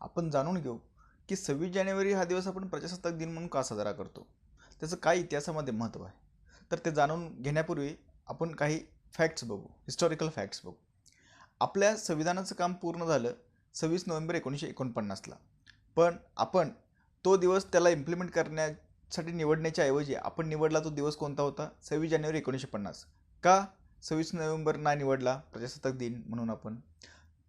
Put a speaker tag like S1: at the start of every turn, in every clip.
S1: आपण जाणून घेऊ की सव्वीस जानेवारी हा दिवस आपण प्रजासत्ताक दिन म्हणून का साजरा करतो? त्याचं काय इतिहासामध्ये महत्त्व आहे? तर ते जाणून घेण्यापूर्वी आपण काही फॅक्ट्स बघू हिस्टॉरिकल फॅक्ट्स बघू. आपल्या संविधानाचं काम पूर्ण झालं सव्वीस नोव्हेंबर एकोणीसशे एकोणपन्नासला. पण आपण तो दिवस त्याला इम्प्लिमेंट करण्यासाठी निवडण्याच्या ऐवजी आपण निवडला तो दिवस कोणता होता? सव्वीस जानेवारी एकोणीसशे पन्नास. का सव्वीस नोव्हेंबर नाही निवडला प्रजासत्ताक दिन म्हणून आपण?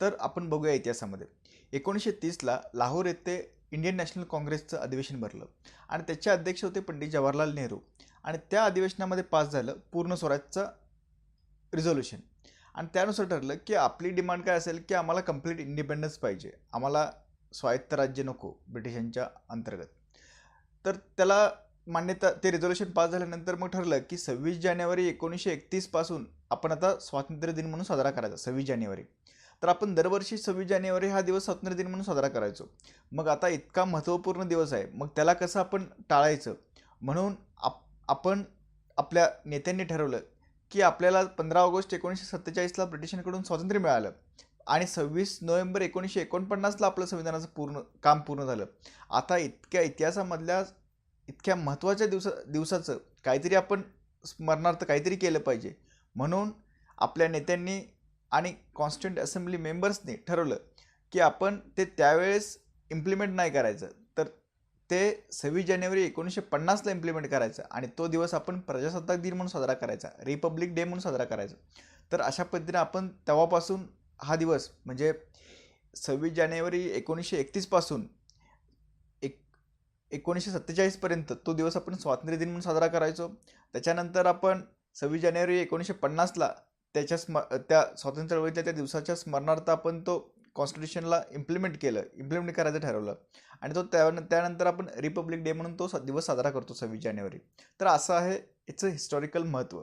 S1: तर आपण बघूया इतिहासामध्ये. एकोणीसशे तीसला लाहोर येथे इंडियन नॅशनल काँग्रेसचं अधिवेशन भरलं. आणि त्याचे अध्यक्ष होते पंडित जवाहरलाल नेहरू. आणि त्या अधिवेशनामध्ये पास झालं पूर्ण स्वराजचं रिझोल्युशन आणि त्यानुसार ठरलं की आपली डिमांड काय असेल की आम्हाला कंप्लीट इंडिपेंडन्स पाहिजे. आम्हाला स्वायत्त राज्य नको ब्रिटिशांच्या अंतर्गत. तर त्याला मान्यता ते रिझोल्युशन पास झाल्यानंतर मग ठरलं की सव्वीस जानेवारी एकोणीसशे एकतीसपासून आपण आता स्वातंत्र्य दिन म्हणून साजरा करायचा सव्वीस जानेवारी. तर आपण दरवर्षी सव्वीस जानेवारी हा दिवस स्वातंत्र्य दिन म्हणून साजरा करायचो. मग आता इतका महत्त्वपूर्ण दिवस आहे. मग त्याला कसं आपण टाळायचं? म्हणून आप आपण आपल्या नेत्यांनी ठरवलं की आपल्याला पंधरा ऑगस्ट एकोणीसशे सत्तेचाळीसला ब्रिटिशांकडून स्वातंत्र्य मिळालं आणि सव्वीस नोव्हेंबर एकोणीसशे एकोणपन्नासला आपलं संविधानाचं पूर्ण काम पूर्ण झालं. आता इतक्या इतिहासामधल्या इतक्या महत्त्वाच्या दिवसा दिवसाचं काहीतरी आपण स्मरणार्थ काहीतरी केलं पाहिजे. म्हणून आपल्या नेत्यांनी आणि कॉन्स्टंट असेंब्ली मेंबर्सनी ठरवलं की आपण ते त्यावेळेस इम्प्लिमेंट नाही करायचं. तर ते सव्वीस जानेवारी एकोणीसशे पन्नासला इम्प्लिमेंट करायचं आणि तो दिवस आपण प्रजासत्ताक दिन म्हणून साजरा करायचा. रिपब्लिक डे म्हणून साजरा करायचा. तर अशा पद्धतीने आपण तेव्हापासून हा दिवस म्हणजे सव्वीस जानेवारी एकोणीसशे एकतीसपासून एक एकोणीसशे सत्तेचाळीसपर्यंत तो दिवस आपण स्वातंत्र्य दिन म्हणून साजरा करायचो. त्याच्यानंतर आपण सव्वीस जानेवारी एकोणीसशे पन्नासला त्याच्या स्म त्या स्वातंत्र्य चळवळीच्या त्या दिवसाच्या स्मरणार्थ आपण तो कॉन्स्टिट्युशनला इम्प्लिमेंट केलं इम्प्लिमेंट करायचं ठरवलं. आणि तो त्या त्यानंतर आपण रिपब्लिक डे म्हणून तो स दिवस साजरा करतो सव्वीस जानेवारी. तर असं आहे याचं हिस्टॉरिकल महत्त्व